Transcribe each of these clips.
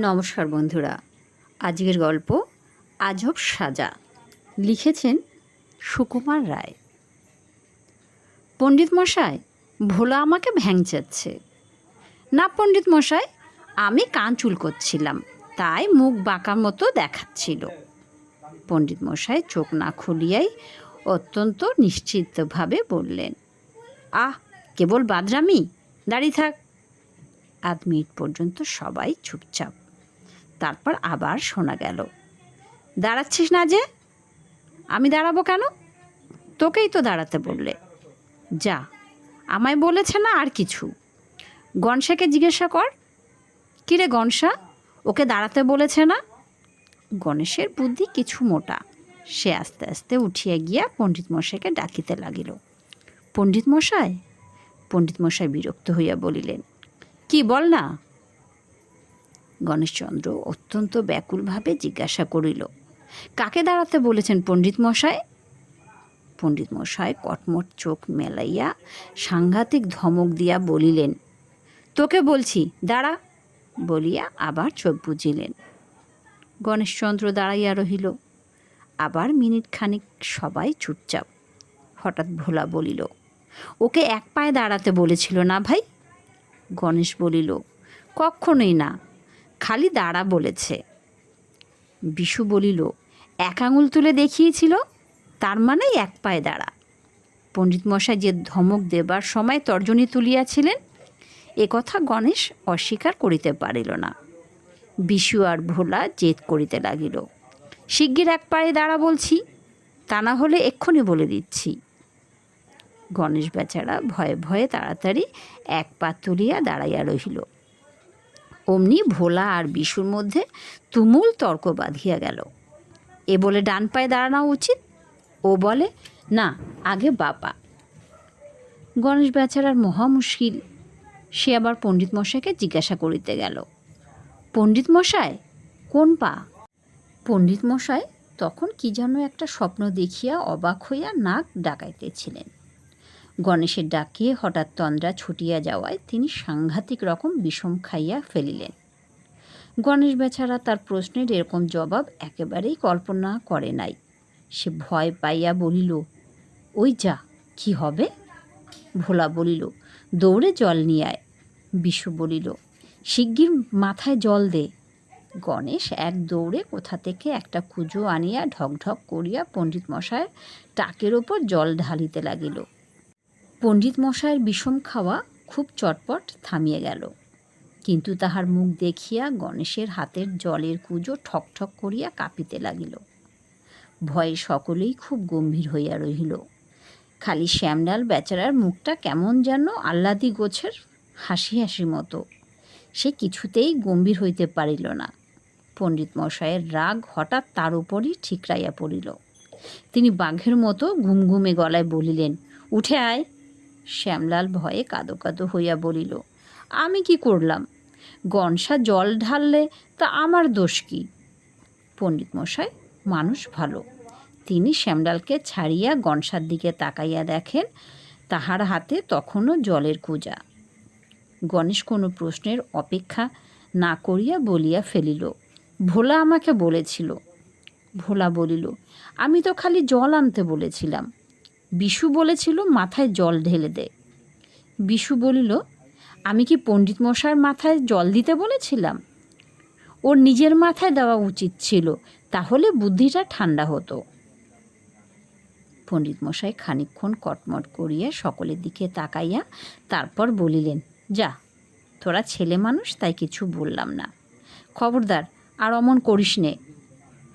নমস্কার বন্ধুরা। আজকের গল্প আজব সাজা। লিখেছেন সুকুমার রায়। পণ্ডিত মশাই, ভোলা আমাকে ভ্যাংচাচ্ছে। না পণ্ডিত মশাই, আমি কান চুল করছিলাম, তাই মুখ বাঁকার মতো দেখাচ্ছিল। পণ্ডিত মশাই চোখ না খুলিয়াই অত্যন্ত নিশ্চিতভাবে বললেন, আহ, কেবল বাদরামি, দাঁড়িয়ে থাক। আধ মিনিট পর্যন্ত সবাই চুপচাপ। তারপর আবার শোনা গেল। দাঁড়াচ্ছিস না যে? আমি দাঁড়াবো কেন? তোকেই তো দাঁড়াতে বললে। যা, আমায় বলেছে না আর কিছু। গনসাকে জিজ্ঞাসা কর। কিরে গনসা? ওকে দাঁড়াতে বলেছে না? গণেশের বুদ্ধি কিছু মোটা। সে আস্তে আস্তে উঠিয়া গিয়া পণ্ডিত মশাইকে ডাকিতে লাগিল। পণ্ডিত মশাই পণ্ডিত মশাই বিরক্ত হইয়া বলিলেন, কি বল না? গণেশচন্দ্র অত্যন্ত ব্যাকুলভাবে জিজ্ঞাসা করিল, কাকে দাঁড়াতে বলেছেন পণ্ডিত মশাই? পণ্ডিত মশাই কটমট চোখ মেলাইয়া সাংঘাতিক ধমক দিয়া বলিলেন, তোকে বলছি, দাঁড়া, বলিয়া আবার চোখ বুঝিলেন গণেশচন্দ্র দাঁড়াইয়া রহিল। আবার মিনিট খানিক সবাই চুপচাপ। হঠাৎ ভোলা বলিল, ওকে এক পায়ে দাঁড়াতে বলেছিল না ভাই? গণেশ বলিল কখনোই না। খালি দাঁড়া বলেছে। বিশু বলিল, এক আঙুল তুলে দেখিয়েছিল, তার মানে এক পায়ে দাঁড়া। পণ্ডিত মশাই যে ধমক দেবার সময় তর্জনী তুলিয়াছিলেন, এ কথা গণেশ অস্বীকার করিতে পারিল না। বিশু আর ভোলা জেদ করিতে লাগিল। শিগগির এক পায়ে দাঁড়া বলছি, তা না হলে এক্ষুনি বলে দিচ্ছি। গণেশ বেচারা ভয়ে ভয়ে তাড়াতাড়ি এক পা তুলিয়া দাঁড়াইয়া রহিল। অমনি ভোলা আর বিশুর মধ্যে তুমুল তর্ক বাঁধিয়া গেল। এ বলে ডান পায়ে দাঁড়ানো উচিত? ও বলে, না, আগে বাপা গণেশ বেচারার মহা মুশকিল। সে আবার পণ্ডিত মশাইকে জিজ্ঞাসা করিতে গেল, পণ্ডিত মশাই, কোন পা? পণ্ডিত মশাই তখন কি যেন একটা স্বপ্ন দেখিয়া অবাক হইয়া নাক ডাকাইতেছিলেন। গণেশের ডাকে হঠাৎ তন্দ্রা ছুটিয়া যাওয়ায় তিনি সাংঘাতিক রকম বিষম খাইয়া ফেলিলেন। গণেশ বেচারা তার প্রশ্নের এরকম জবাব একেবারেই কল্পনা করে নাই। সে ভয় পাইয়া বলিল, ওই যা, কি হবে? ভোলা বলিল, দৌড়ে জল নিয়ে আয়। বিশু বলিল, শিগগির মাথায় জল দে। গণেশ এক দৌড়ে কোথা থেকে একটা কুজো আনিয়া ঢকঢক করিয়া পণ্ডিত মশায়ের টাকের ওপর জল ঢালিতে লাগিল। পণ্ডিত মশায়ের বিষম খাওয়া খুব চটপট থামিয়ে গেল। কিন্তু তাহার মুখ দেখিয়া গণেশের হাতের জলের কুজো ঠকঠক করিয়া কাঁপিতে লাগিল। ভয়ে সকলেই খুব গম্ভীর হইয়া রহিল। খালি শ্যামলাল বেচারার মুখটা কেমন যেন আহ্লাদি গোছের হাসি হাসি মতো। সে কিছুতেই গম্ভীর হইতে পারিল না। পণ্ডিত মশায়ের রাগ হঠাৎ তার উপরই ঠিকরাইয়া পড়িল। তিনি বাঘের মতো ঘুমঘুমে গলায় বলিলেন, উঠে আয়। শ্যামলাল ভয়ে কাদো কাদো হইয়া বলিল, আমি কি করলাম? গনসা জল ঢাললে তা আমার দোষ কি? পণ্ডিত মশাই, মানুষ ভালো। তিনি শ্যামলালকে ছাড়িয়া গনসার দিকে তাকাইয়া দেখেন, তাহার হাতে তখনও জলের কুজা। গণেশ কোনো প্রশ্নের অপেক্ষা না করিয়া বলিয়া ফেলিল, ভোলা আমাকে বলেছিল। ভোলা বলিল, আমি তো খালি জল আনতে বলেছিলাম। বিশু বলেছিল, মাথায় জল ঢেলে দে। বিশু বলিল, আমি কি পণ্ডিত মশাইয়ের মাথায় জল দিতে বলেছিলাম? ওর নিজের মাথায় দেওয়া উচিত ছিল, তাহলে বুদ্ধিটা ঠান্ডা হতো। পণ্ডিত মশাই খানিক্ষণ কটমট করিয়া সকলের দিকে তাকাইয়া তারপর বলিলেন, যা, তোরা ছেলে মানুষ, তাই কিছু বললাম না। খবরদার, আর অমন করিস নে।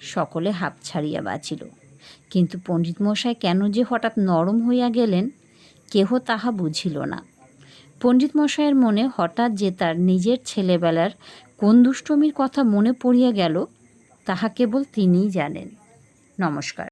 সকলে হাঁপ ছাড়িয়া বাঁচিল। কিন্তু পণ্ডিত মশাই কেন যে হঠাৎ নরম হইয়া গেলেন, কেহ তাহা বুঝিল না। পণ্ডিত মশাইয়ের মনে হঠাৎ যে তার নিজের ছেলেবেলার কোন দুষ্টমির কথা মনে পড়িয়া গেল, তাহা কেবল তিনিই জানেন। নমস্কার।